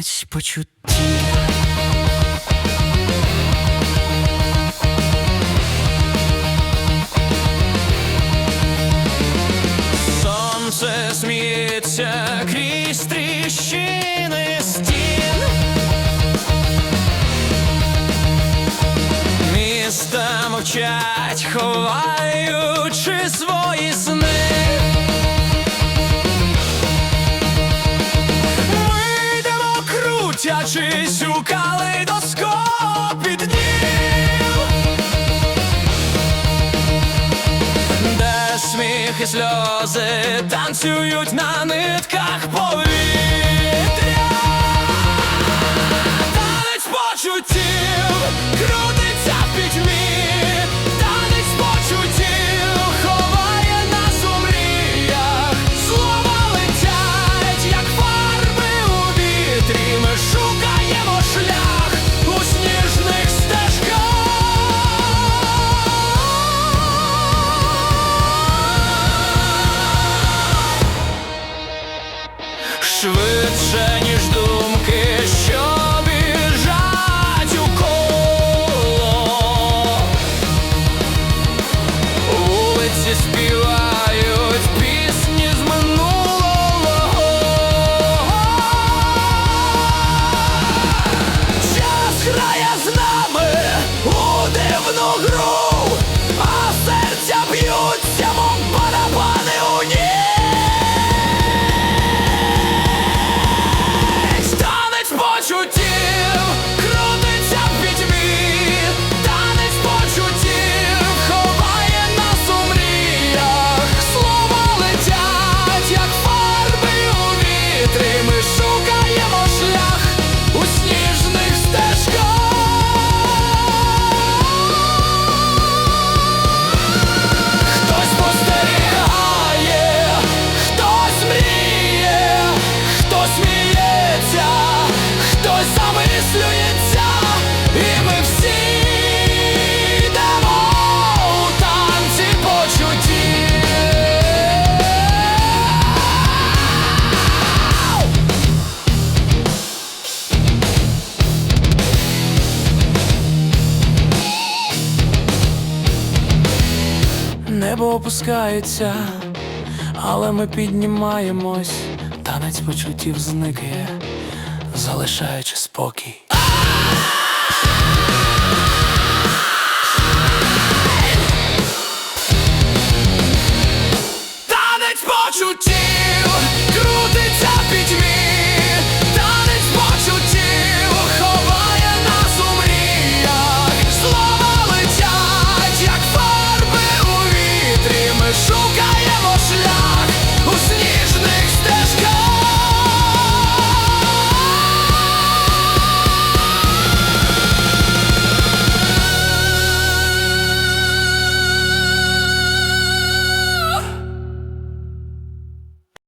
танець почуттів. Сонце сміється крізь тріщини стін. Міста мовчать, ховаючи свої. сміх і сльози танцюють на нитках повітря, танець почуттів. швидше, ніж думки, що біжать у коло. Вулиці співають пісні з минулого. Час грає з нами у дивну гру. небо опускається, але ми піднімаємось, танець почуттів зникає, залишаючи спокій. Танець почуттів